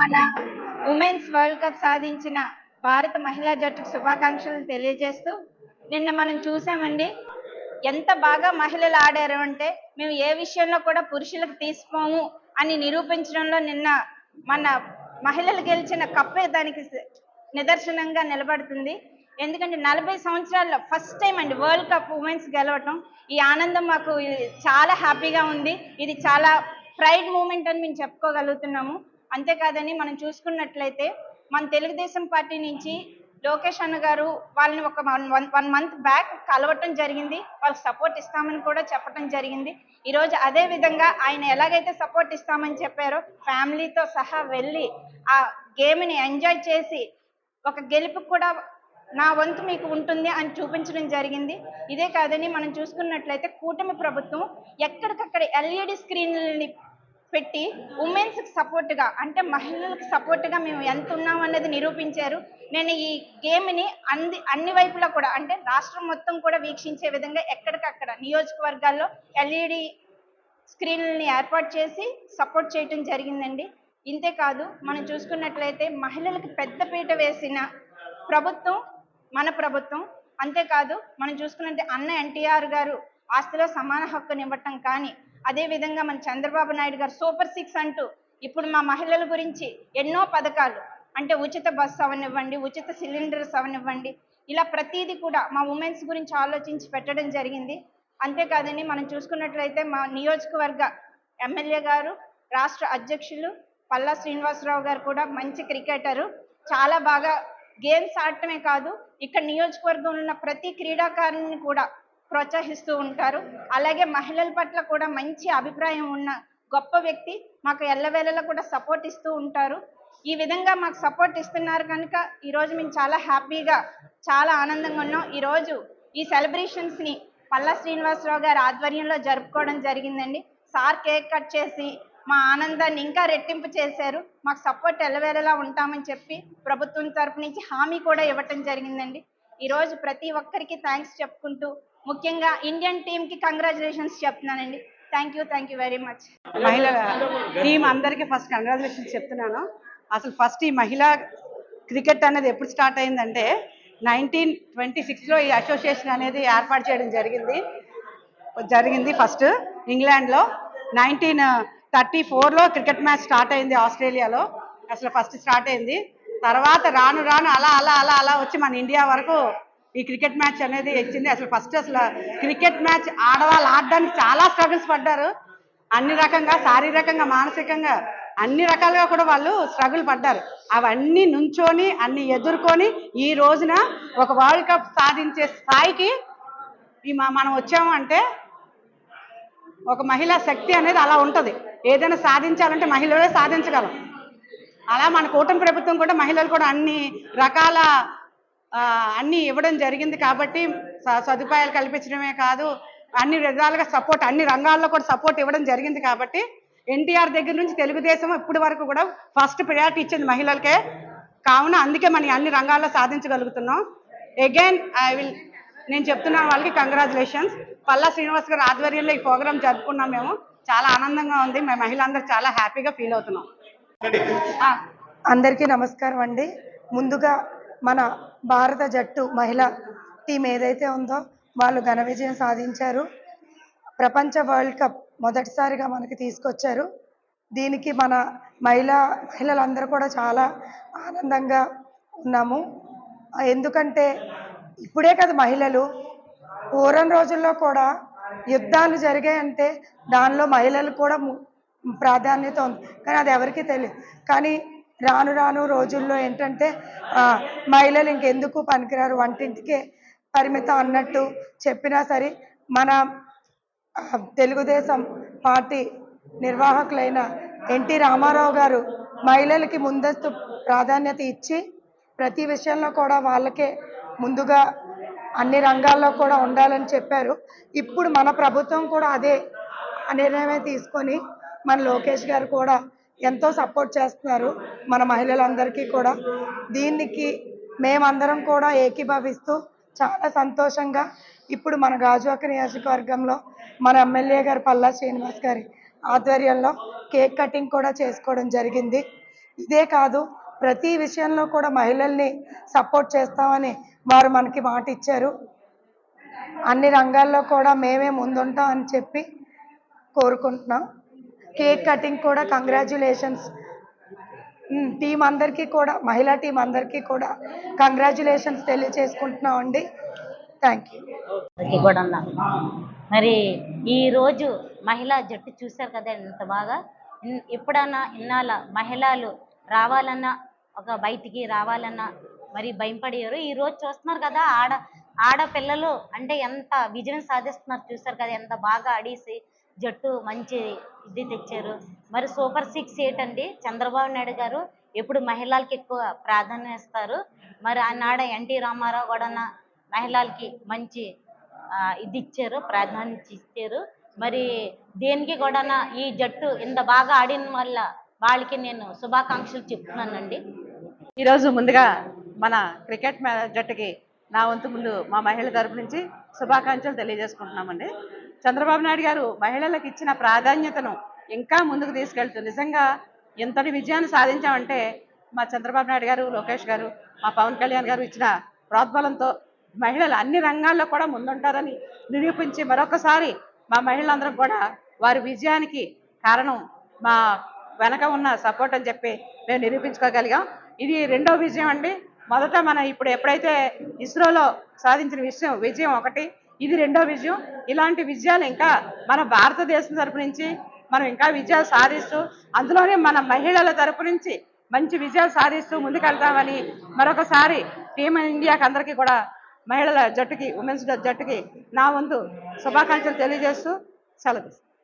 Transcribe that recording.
మన women's world cup సాధించిన భారత మహిళా జట్టుకు శుభాకాంక్షలు తెలియజేస్తూ నిన్న మనం చూసామండి ఎంత బాగా మహిళలు ఆడారు అంటే మేము ఏ విషయంలో కూడా పురుషులకు తీసుకోము అని నిరూపించడంలో నిన్న మన మహిళలు గెలిచిన కప్పే దానికి నిదర్శనంగా నిలబడుతుంది. ఎందుకంటే నలభై సంవత్సరాల్లో ఫస్ట్ టైం అండి వరల్డ్ కప్ ఉమెన్స్ గెలవటం. ఈ ఆనందం మాకు చాలా హ్యాపీగా ఉంది. ఇది చాలా ప్రైడ్ మూమెంట్ అని మేము చెప్పుకోగలుగుతున్నాము. అంతేకాదని మనం చూసుకున్నట్లయితే మన తెలుగుదేశం పార్టీ నుంచి లోకేష్ అన్న గారు వాళ్ళని ఒక వన్ వన్ మంత్ బ్యాక్ కలవటం జరిగింది. వాళ్ళకి సపోర్ట్ ఇస్తామని కూడా చెప్పడం జరిగింది. ఈరోజు అదే విధంగా ఆయన ఎలాగైతే సపోర్ట్ ఇస్తామని చెప్పారో ఫ్యామిలీతో సహా వెళ్ళి ఆ గేమ్ని ఎంజాయ్ చేసి ఒక గెలుపు కూడా నా వంతు మీకు ఉంటుంది అని చూపించడం జరిగింది. ఇదే కాదని మనం చూసుకున్నట్లయితే కూటమి ప్రభుత్వం ఎక్కడికక్కడ ఎల్ఈడి స్క్రీన్లని పెట్టి ఉమెన్స్కి సపోర్ట్గా అంటే మహిళలకు సపోర్ట్గా మేము ఎంత ఉన్నాం అన్నది నిరూపించారు. నేను ఈ గేమ్ని అంది అన్ని వైపులా కూడా అంటే రాష్ట్రం మొత్తం కూడా వీక్షించే విధంగా ఎక్కడికక్కడ నియోజకవర్గాల్లో ఎల్ఈడి స్క్రీన్లని ఏర్పాటు చేసి సపోర్ట్ చేయటం జరిగిందండి. ఇంతే కాదు మనం చూసుకున్నట్లయితే మహిళలకు పెద్దపీట వేసిన ప్రభుత్వం మన ప్రభుత్వం. అంతేకాదు మనం చూసుకున్నట్టే అన్న ఎన్టీఆర్ గారు ఆస్తిలో సమాన హక్కునివ్వటం కానీ అదే విధంగా మన చంద్రబాబు నాయుడు గారు సూపర్ సిక్స్ అంటూ ఇప్పుడు మా మహిళల గురించి ఎన్నో పథకాలు అంటే ఉచిత బస్సు అవనివ్వండి ఉచిత సిలిండర్స్ అవనివ్వండి ఇలా ప్రతిదీ కూడా మా ఉమెన్స్ గురించి ఆలోచించి పెట్టడం జరిగింది. అంతేకాదని మనం చూసుకున్నట్లయితే మా నియోజకవర్గ ఎమ్మెల్యే గారు రాష్ట్ర అధ్యక్షులు పల్లా శ్రీనివాసరావు గారు కూడా మంచి క్రికెటరు. చాలా బాగా గేమ్స్ ఆడటమే కాదు ఇక్కడ నియోజకవర్గంలో ఉన్న ప్రతి క్రీడాకారుని కూడా ప్రోత్సహిస్తూ ఉంటారు. అలాగే మహిళల పట్ల కూడా మంచి అభిప్రాయం ఉన్న గొప్ప వ్యక్తి మాకు ఎల్లవేళలా కూడా సపోర్ట్ ఇస్తూ ఉంటారు. ఈ విధంగా మాకు సపోర్ట్ ఇస్తున్నారు కనుక ఈరోజు మేము చాలా హ్యాపీగా చాలా ఆనందంగా ఉన్నాం. ఈరోజు ఈ సెలబ్రేషన్స్ని పల్లా శ్రీనివాసరావు గారి ఆధ్వర్యంలో జరుపుకోవడం జరిగిందండి. సార్ కేక్ కట్ చేసి మా ఆనందాన్ని ఇంకా రెట్టింపు చేశారు. మాకు సపోర్ట్ ఎల్లవేళలా ఉంటామని చెప్పి ప్రభుత్వం తరపు నుంచి హామీ కూడా ఇవ్వటం జరిగిందండి. ఈరోజు ప్రతి ఒక్కరికి థ్యాంక్స్ చెప్పుకుంటూ ముఖ్యంగా ఇండియన్ టీంకి కంగ్రాచులేషన్స్ చెప్తున్నానండి. Thank you thank you very much మహిళల టీం అందరికీ ఫస్ట్ కంగ్రాచులేషన్స్ చెప్తున్నాను. అసలు ఫస్ట్ ఈ మహిళా క్రికెట్ అనేది ఎప్పుడు స్టార్ట్ అయిందంటే నైన్టీన్ ట్వంటీ సిక్స్లో ఈ అసోసియేషన్ అనేది ఏర్పాటు చేయడం జరిగింది. జరిగింది ఫస్ట్ ఇంగ్లాండ్లో నైన్టీన్ థర్టీ ఫోర్లో క్రికెట్ మ్యాచ్ స్టార్ట్ అయింది ఆస్ట్రేలియాలో. అసలు ఫస్ట్ స్టార్ట్ అయింది. తర్వాత రాను రాను అలా అలా అలా అలా వచ్చి మన ఇండియా వరకు ఈ క్రికెట్ మ్యాచ్ అనేది వచ్చింది. అసలు ఫస్ట్ అసలు క్రికెట్ మ్యాచ్ ఆడవాళ్ళు ఆడడానికి చాలా స్ట్రగుల్స్ పడ్డారు. అన్ని రకంగా శారీరకంగా మానసికంగా అన్ని రకాలుగా కూడా వాళ్ళు స్ట్రగుల్ పడ్డారు. అవన్నీ నుంచోని అన్ని ఎదుర్కొని ఈ రోజున ఒక వరల్డ్ కప్ సాధించే స్థాయికి ఈ మనం వచ్చాము అంటే ఒక మహిళా శక్తి అనేది అలా ఉంటుంది. ఏదైనా సాధించాలంటే మహిళలే సాధించగలం. అలా మన కూటమి ప్రభుత్వం కూడా మహిళలు కూడా అన్ని రకాల అన్ని ఇవ్వడం జరిగింది కాబట్టి సదుపాయాలు కల్పించడమే కాదు అన్ని విధాలుగా సపోర్ట్ అన్ని రంగాల్లో కూడా సపోర్ట్ ఇవ్వడం జరిగింది కాబట్టి ఎన్టీఆర్ దగ్గర నుంచి తెలుగుదేశం ఇప్పటి వరకు కూడా ఫస్ట్ ప్రయారిటీ ఇచ్చింది మహిళలకే. కావున అందుకే మనం అన్ని రంగాల్లో సాధించగలుగుతున్నాం. అగైన్ ఐ విల్ నేను చెప్తున్నాను వాళ్ళకి కంగ్రాచులేషన్స్ పల్లా శ్రీనివాస్ గారి ఆధ్వర్యంలో ఈ ప్రోగ్రామ్ జరుపుకున్నాం మేము. చాలా ఆనందంగా ఉంది. మేము మహిళలందరూ చాలా హ్యాపీగా ఫీల్ అవుతున్నాం. ఆ, అందరికీ నమస్కారం అండి. ముందుగా మన భారత జట్టు మహిళ టీం ఏదైతే ఉందో వాళ్ళు ఘన విజయం సాధించారు. ప్రపంచ వరల్డ్ కప్ మొదటిసారిగా మనకి తీసుకొచ్చారు. దీనికి మన మహిళా మహిళలందరూ కూడా చాలా ఆనందంగా ఉన్నాము. ఎందుకంటే ఇప్పుడే కదా మహిళలు పూర్వం రోజుల్లో కూడా యుద్ధాలు జరిగాయంటే దానిలో మహిళలు కూడా ము- ప్రాధాన్యత ఉంది. కానీ అది ఎవరికీ తెలియదు కానీ రాను రాను రోజుల్లో ఏంటంటే మహిళలు ఇంకెందుకు పనికిరారు? వంటింటికే పరిమితం అన్నట్టు చెప్పినా సరే మన తెలుగుదేశం పార్టీ నిర్వాహకులైన ఎన్టీ రామారావు గారు మహిళలకి ముందస్తు ప్రాధాన్యత ఇచ్చి ప్రతి విషయంలో కూడా వాళ్ళకే ముందుగా అన్ని రంగాల్లో కూడా ఉండాలని చెప్పారు. ఇప్పుడు మన ప్రభుత్వం కూడా అదే నిర్ణయమే తీసుకొని మన లోకేష్ గారు కూడా ఎంతో సపోర్ట్ చేస్తున్నారు మన మహిళలందరికీ కూడా. దీనికి మేమందరం కూడా ఏకీభవిస్తూ చాలా సంతోషంగా ఇప్పుడు మన గాజువాక నియోజకవర్గంలో మన ఎమ్మెల్యే గారు పల్లా శ్రీనివాస్ గారి ఆధ్వర్యంలో కేక్ కటింగ్ కూడా చేసుకోవడం జరిగింది. ఇదే కాదు ప్రతి విషయంలో కూడా మహిళల్ని సపోర్ట్ చేస్తామని వారు మనకి మాట ఇచ్చారు అన్ని రంగాల్లో కూడా మేమే ముందుంటాం అని చెప్పి కోరుకుంటున్నాం. కేక్ కటింగ్ కూడా కంగ్రాచులేషన్స్. టీం అందరికీ కూడా మహిళా టీం అందరికీ కూడా కంగ్రాచులేషన్స్ తెలియజేసుకుంటున్నాం అండి థ్యాంక్ యూ కూడా మరి ఈ రోజు మహిళా జట్టు చూశారు కదా ఎంత బాగా? ఎప్పుడన్నా ఇన్నాళ్ళ మహిళలు రావాలన్నా ఒక బయటికి రావాలన్నా మరి భయపడేవారు? ఈ రోజు చూస్తున్నారు కదా ఆడ ఆడపిల్లలు అంటే ఎంత విజయం సాధిస్తున్నారు చూశారు కదా ఎంత బాగా ఆడేసి జట్టు మంచి ఇది తెచ్చారు. మరి సూపర్ సిక్స్ ఏంటండి? అండి చంద్రబాబు నాయుడు గారు ఎప్పుడు మహిళలకి ఎక్కువ ప్రాధాన్యం ఇస్తారు. మరి ఆనాడ ఎన్టీ రామారావు కూడా మహిళలకి మంచి ఇది ఇచ్చారు ప్రాధాన్యత ఇచ్చారు. మరి దేనికి కూడా ఈ జట్టు ఇంత బాగా ఆడిన వల్ల వాళ్ళకి నేను శుభాకాంక్షలు చెప్తున్నానండి. ఈరోజు ముందుగా మన క్రికెట్ జట్టుకి నా వంతు ముందు మా మహిళల తరపు నుంచి శుభాకాంక్షలు తెలియజేసుకుంటున్నామండి. చంద్రబాబు నాయుడు గారు మహిళలకు ఇచ్చిన ప్రాధాన్యతను ఇంకా ముందుకు తీసుకెళ్తూ నిజంగా ఎంతటి విజయాన్ని సాధించామంటే మా చంద్రబాబు నాయుడు గారు లోకేష్ గారు మా పవన్ కళ్యాణ్ గారు ఇచ్చిన ప్రోద్బలంతో మహిళలు అన్ని రంగాల్లో కూడా ముందుంటారని నిరూపించి మరొకసారి మా మహిళలందరం కూడా వారి విజయానికి కారణం మా వెనక ఉన్న సపోర్ట్ అని చెప్పి మేము నిరూపించుకోగలిగాం. ఇది రెండో విజయం అండి. మొదట మన ఇప్పుడు ఎప్పుడైతే ఇస్రోలో సాధించిన విషయం విజయం ఒకటి ఇది రెండో విజయం. ఇలాంటి విజయాలు ఇంకా మన భారతదేశం తరపు నుంచి మనం ఇంకా విజయాలు సాధిస్తూ అందులోనే మన మహిళల తరపు నుంచి మంచి విజయాలు సాధిస్తూ ముందుకెళ్తామని మరొకసారి టీం ఇండియాకి అందరికీ కూడా మహిళల జట్టుకి ఉమెన్స్ జట్టుకి నా వంతు శుభాకాంక్షలు తెలియజేస్తూ సెలవు